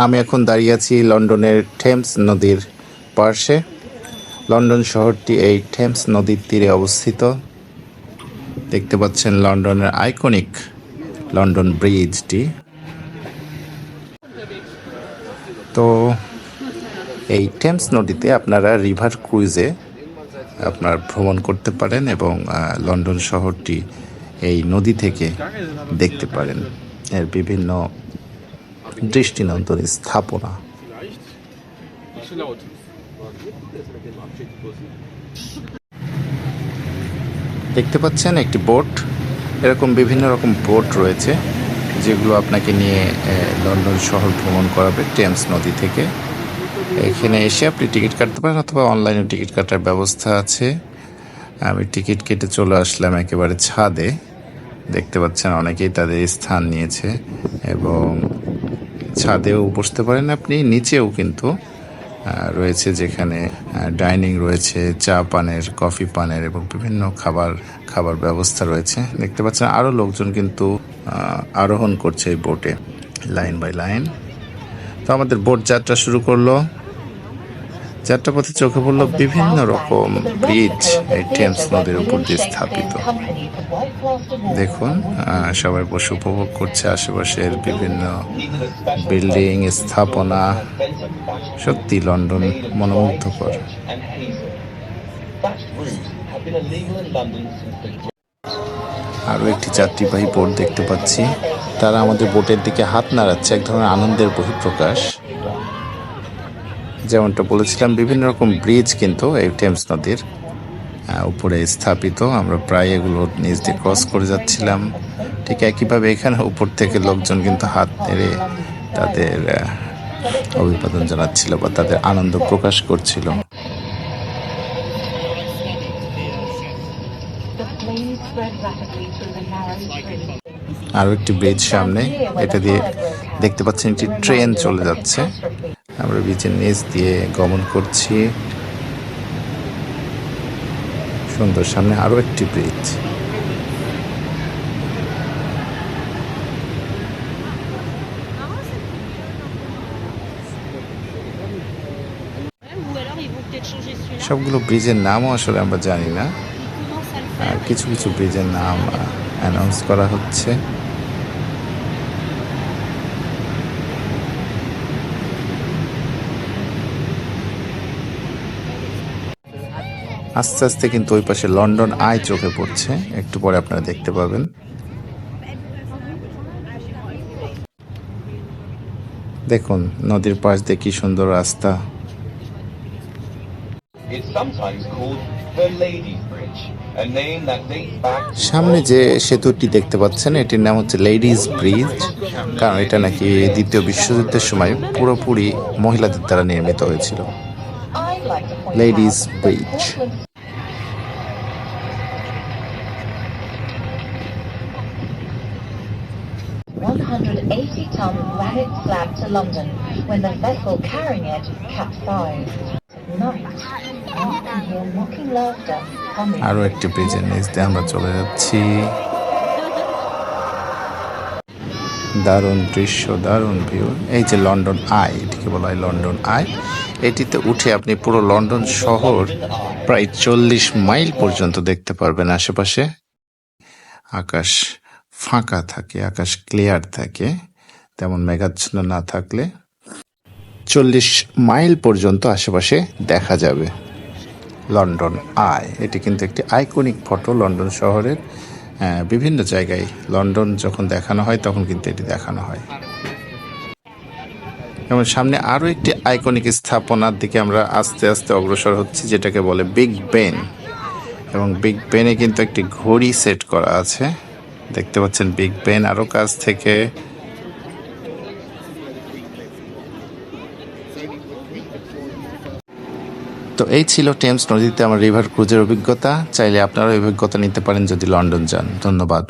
আমি এখন দাঁড়িয়ে আছি লন্ডনের থেমস নদীর পার্শ্বে। লন্ডন শহরটি এই থেমস নদীর তীরে অবস্থিত। দেখতে পাচ্ছেন লন্ডনের আইকনিক লন্ডন ব্রিজটি। তো এই টেমস নদীতে আপনারা রিভার ক্রুইজে আপনার ভ্রমণ করতে পারেন এবং লন্ডন শহরটি এই নদী থেকে দেখতে পারেন। এর বিভিন্ন দৃষ্টিনন্দন স্থাপনা. দেখতে পাচ্ছেন একটি বোট। এরকম বিভিন্ন রকম বোট রয়েছে, যেগুলো আপনাকে নিয়ে লন্ডন শহর ভ্রমণ করাবে টেমস নদী থেকে। এখানে এসে আপনি টিকিট কাটতে পারেন অথবা অনলাইনে টিকিট কাটার ব্যবস্থা আছে। আমি টিকিট কেটে চলে আসলাম একেবারে ছাদে। দেখতে পাচ্ছেন অনেকেই তাদের স্থান নিয়েছে এবং ছাদেও বসতে পারেন আপনি, নিচেও কিন্তু রয়েছে যেখানে ডাইনিং রয়েছে, চা পানের, কফি পানের এবং বিভিন্ন খাবার খাবার ব্যবস্থা রয়েছে। দেখতে পাচ্ছেন আরও লোকজন কিন্তু আরোহণ করছে এই বোটে লাইন বাই লাইন তো আমাদের বোট যাত্রা শুরু করল। যাত্রাপথে চোখে পড়ল বিভিন্ন রকম ব্রিজ, এই টেমস নদীর উপর দিয়ে স্থাপিত। দেখুন সবাই বসে উপভোগ করছে আশেপাশের বিভিন্ন বিল্ডিং, স্থাপনা। সত্যি লন্ডন মনোমুগ্ধকর। আরও একটি যাত্রীবাহী বোট দেখতে পাচ্ছি। তারা আমাদের বোটের দিকে হাত নাড়াচ্ছে, এক ধরনের আনন্দের বহিঃপ্রকাশ। যেমনটা বলেছিলাম, বিভিন্ন রকম ব্রিজ কিন্তু এই টেমস নদীর উপরে স্থাপিত। আমরা প্রায় এগুলো নিচ দিয়ে ক্রস করে যাচ্ছিলাম। ঠিক একইভাবে এখানে উপর থেকে লোকজন কিন্তু হাত নেড়ে তাদের অভিবাদন জানাচ্ছিল বা তাদের আনন্দ প্রকাশ করছিল. আরও একটি ব্রিজ সামনে, এটা দিয়ে দেখতে পাচ্ছেন একটি ট্রেন চলে যাচ্ছে। আমরা ব্রিজের নিচ দিয়ে গমন করছি। সুন্দর, সামনে আরও একটি ব্রিজ. সবগুলো ব্রিজের নামও আসলে আমরা জানি না। কিছু কিছু ব্রিজের নাম অ্যানাউন্স করা হচ্ছে। আস্তে আস্তে কিন্তু ওই পাশে লন্ডন আই চোখে পড়ছে। একটু পরে আপনারা দেখতে পাবেন। দেখুন নদীর পাশ দিয়ে কি সুন্দর রাস্তা। সামনে যে সেতুটি দেখতে পাচ্ছেন এটির নাম হচ্ছে লেডিজ ব্রিজ কারণ এটা নাকি দ্বিতীয় বিশ্বযুদ্ধের সময় পুরোপুরি মহিলাদের দ্বারা নির্মিত হয়েছিল। Ladies Bridge. Portland 180 ton granite slab to London when the vessel carrying it capsized. Night, can hear mocking. আরও একটি ব্রিজের নিচ দিয়ে আমরা চলে যাচ্ছি দারুণ দৃশ্য দারুণ ভিউ এই যে লন্ডন আই এটিকে বলা হয় লন্ডন আই এটিতে উঠে আপনি পুরো লন্ডন শহর প্রায় চল্লিশ মাইল পর্যন্ত দেখতে পারবেন। আশেপাশে আকাশ ফাঁকা থাকে, আকাশ ক্লিয়ার থাকে, তেমন মেঘাচ্ছন্ন না থাকলে চল্লিশ মাইল পর্যন্ত আশেপাশে দেখা যাবে লন্ডন আই এটি কিন্তু একটি আইকনিক ফটো লন্ডন শহরের বিভিন্ন জায়গায়। লন্ডন যখন দেখানো হয়, তখন কিন্তু এটি দেখানো হয়। এবং সামনে আরও একটি আইকনিক স্থাপনার দিকে আমরা আস্তে আস্তে অগ্রসর হচ্ছি, যেটাকে বলে বিগ বেন এবং বিগ বেনে কিন্তু একটি ঘড়ি সেট করা আছে। দেখতে পাচ্ছেন বিগ বেন আরও কাছ থেকে। তো এই ছিল টেমস নদীতে আমার রিভার ক্রুজের অভিজ্ঞতা। চাইলে আপনারা অভিজ্ঞতা নিতে পারেন যদি লন্ডন যান। ধন্যবাদ।